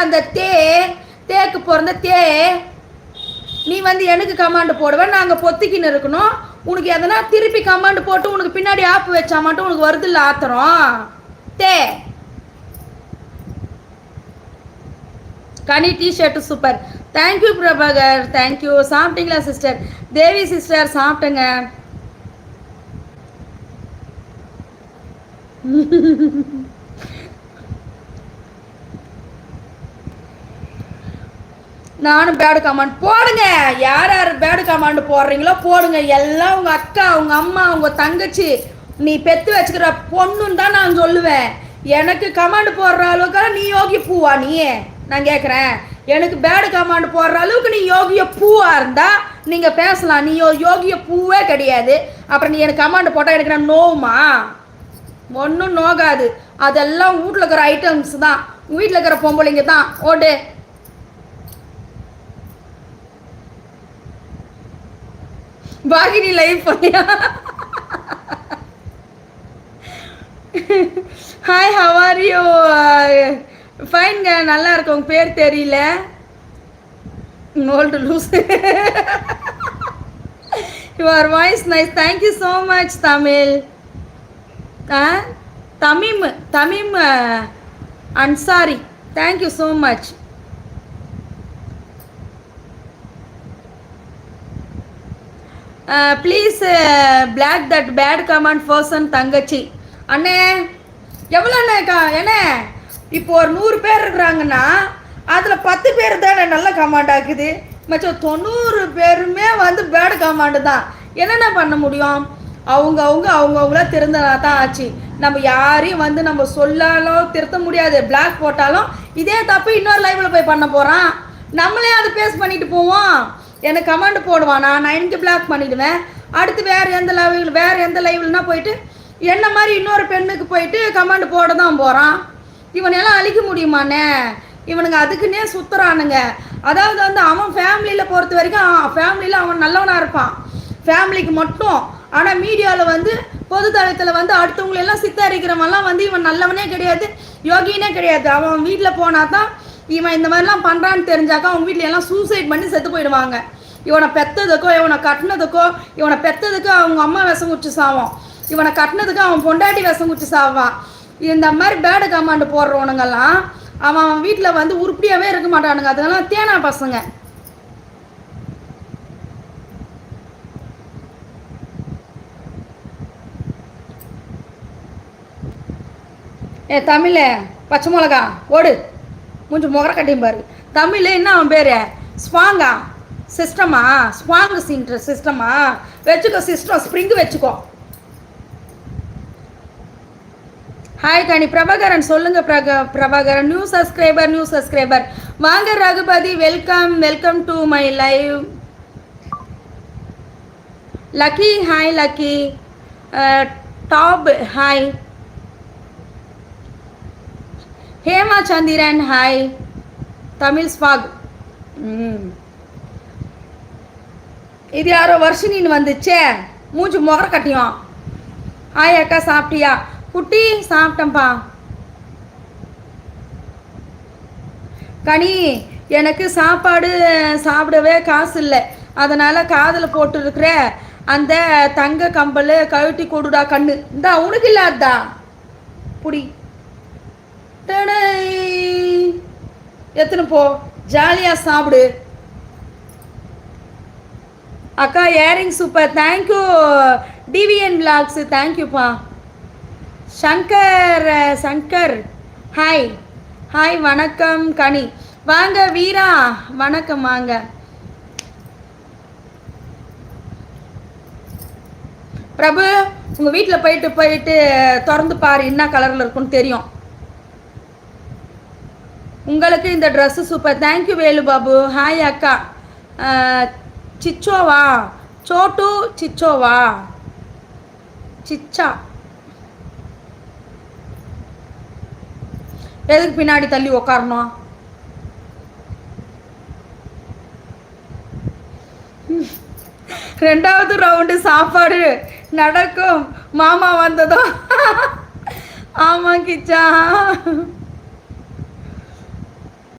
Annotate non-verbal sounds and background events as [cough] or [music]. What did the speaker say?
அந்த தே தேக்கு பிறந்த தே நீ வந்து எனக்கு கமாண்டு போடுவ நாங்கள் பொத்திக்கின்னு இருக்கணும். உனக்கு எதனா திருப்பி கமாண்டு போட்டு உனக்கு பின்னாடி ஆப்பு வச்சா மட்டும் உனக்கு வருது இல்லை ஆத்திரம்? தே. Kani t-shirt super thank you Prabhakar thank you சாப்பிட்டீங்களா சிஸ்டர் தேவி சிஸ்டர் சாப்பிட்டேங்க. [laughs] நானும் பேடு கமாண்ட் போடுங்க. யார் யார் பேடு கமாண்ட் போடுறீங்களோ போடுங்க. எல்லாம் உங்கள் அக்கா உங்கள் அம்மா உங்கள் தங்கச்சி. நீ பெற்று வச்சுக்கிற பொண்ணுன்னு தான் நான் சொல்லுவேன். எனக்கு கமாண்ட் போடுற அளவுக்கு நீ யோகி பூவா நீ? நான் கேட்குறேன் எனக்கு பேடு கமாண்ட் போடுற அளவுக்கு நீ யோகிய பூவா இருந்தா நீங்கள் பேசலாம். நீ யோ- யோகிய பூவே கிடையாது. அப்புறம் நீ எனக்கு கமாண்ட் போட்டால் எனக்கு நான் நோவுமா? ஒன்றும் நோகாது. அதெல்லாம் வீட்டில் இருக்கிற ஐட்டம்ஸ் தான். வீட்டில் இருக்கிற பொம்பளைங்க தான். ஓடு. பாகினி லைஃப் பண்ணியா? ஹாய் ஹவார் யூ ஃபைன்ங்க நல்லா இருக்கு உங்க பேர் தெரியல. Old lose your voice nice thank you so much Tamil ah? Tamim Tamim Ansari thank you so much please block that bad comment person தங்கச்சி. அண்ணே எவ்வளோ அண்ணேக்கா என்ன? இப்போ ஒரு நூறு பேர் இருக்கிறாங்கன்னா அதில் பத்து பேர் தானே நல்ல கமாண்ட் ஆக்குது. மச்சம் தொண்ணூறு பேருமே வந்து பேட் கமாண்டு தான். என்னென்ன பண்ண முடியும்? அவங்க அவங்க அவங்கவுங்கள திருந்தனா தான் ஆச்சு. நம்ம யாரையும் வந்து நம்ம சொல்லாலோ திருத்த முடியாது. பிளாக் போட்டாலும் இதே தப்பு இன்னொரு லைவில் போய் பண்ண போகிறான் நம்மளே அதை பேஸ் பண்ணிட்டு போவோம். எனக்கு கமெண்ட் போடுவானா நான் எனக்கு பிளாக் பண்ணிடுவேன். அடுத்து வேறு எந்த லைவில் வேறு எந்த லைவ்லனா போயிட்டு என்ன மாதிரி இன்னொரு பெண்ணுக்கு போயிட்டு கமெண்ட் போட தான் போகிறான் இவனையெல்லாம் அழிக்க முடியுமாண்ணே? இவனுங்க அதுக்குன்னே சுற்றுறானுங்க அதாவது வந்து அவன் ஃபேமிலியில் பொறுத்த வரைக்கும் ஃபேமிலியில் அவன் நல்லவனாக இருப்பான். ஃபேமிலிக்கு மட்டும். ஆனால் மீடியாவில் வந்து பொது தளத்தில் வந்து அடுத்தவங்களெல்லாம் சித்தரிக்கிறவன்லாம் வந்து இவன் நல்லவனே கிடையாது யோகினே கிடையாது. அவன் வீட்டில் போனா தான் இவன் இந்த மாதிரிலாம் பண்ணுறான்னு தெரிஞ்சாக்கா அவங்க வீட்டில எல்லாம் சூசைட் பண்ணி செத்து போயிடுவாங்க. இவனை பெத்ததுக்கோ இவனை கட்டினதுக்கோ இவனை பெத்ததுக்கு அவங்க அம்மா விஷம் குச்சி சாவான். இவனை கட்டினதுக்கு அவன் பொண்டாட்டி விஷம் குச்சி சாவான் இந்த மாதிரி பேடு கமாண்டு போடுறவனுங்கெல்லாம் அவன் அவன் வீட்டில் வந்து உருப்படியாகவே இருக்க மாட்டானுங்க. அதெல்லாம் தேனா பசங்க. ஏ தமிழே பச்சை மிளகா ஓடு. மூஞ்சி முகர கட்டியும் பாரு. தமிழ் என்ன அவன் பேர்? ஸ்வாங்கா. சிஸ்டமா? ஸ்வாங் சின்ற சிஸ்டமா? வச்சுக்கோ சிஸ்டம் ஸ்ப்ரிங் வச்சுக்கோ. ஹாய் கனி. பிரபாகரன் சொல்லுங்க பிரக Prabhakaran. New subscriber new subscriber வாங்க Raghupathi. Welcome welcome to my live Lucky hi Lucky top hi Hema Chandran hi Tamil swag. ம். இது யாரோ வருஷினின்னு வந்துச்சே. மூஞ்சு முகர கட்டியும். ஹாய் அக்கா சாப்பிட்டியா? குட்டி சாப்பிட்டேன்ப்பா. கனி எனக்கு சாப்பாடு சாப்பிடவே காசு இல்லை. அதனால் காதில் போட்டுருக்குற. அந்த தங்க கம்பல் கழட்டி கொடுடா கண்ணு. இந்தா உனக்கு இல்லாதா புடி. டடை. எத்தனை போ. ஜாலியாக சாப்பிடு. அக்கா earring super thank you TVN vlogs தேங்க்யூப்பா சங்கர் சங்கர். ஹாய் ஹாய் வணக்கம் கனி. வாங்க வீரா. வணக்கம் வாங்க. பிரபு உங்கள் வீட்டில் போயிட்டு போயிட்டு திறந்து பாரு. என்ன கலரில் இருக்குன்னு தெரியும். உங்களுக்கு இந்த dress super thank you Velu Babu hi அக்கா. சிச்சோவா? சோட்டு சிச்சோவா? சிச்சா. எதுக்கு பின்னாடி தள்ளி உக்காரணும்? ரெண்டாவது ரவுண்டு சாப்பாடு நடக்கும். மாமா வந்ததும். ஆமாம் கிச்சா.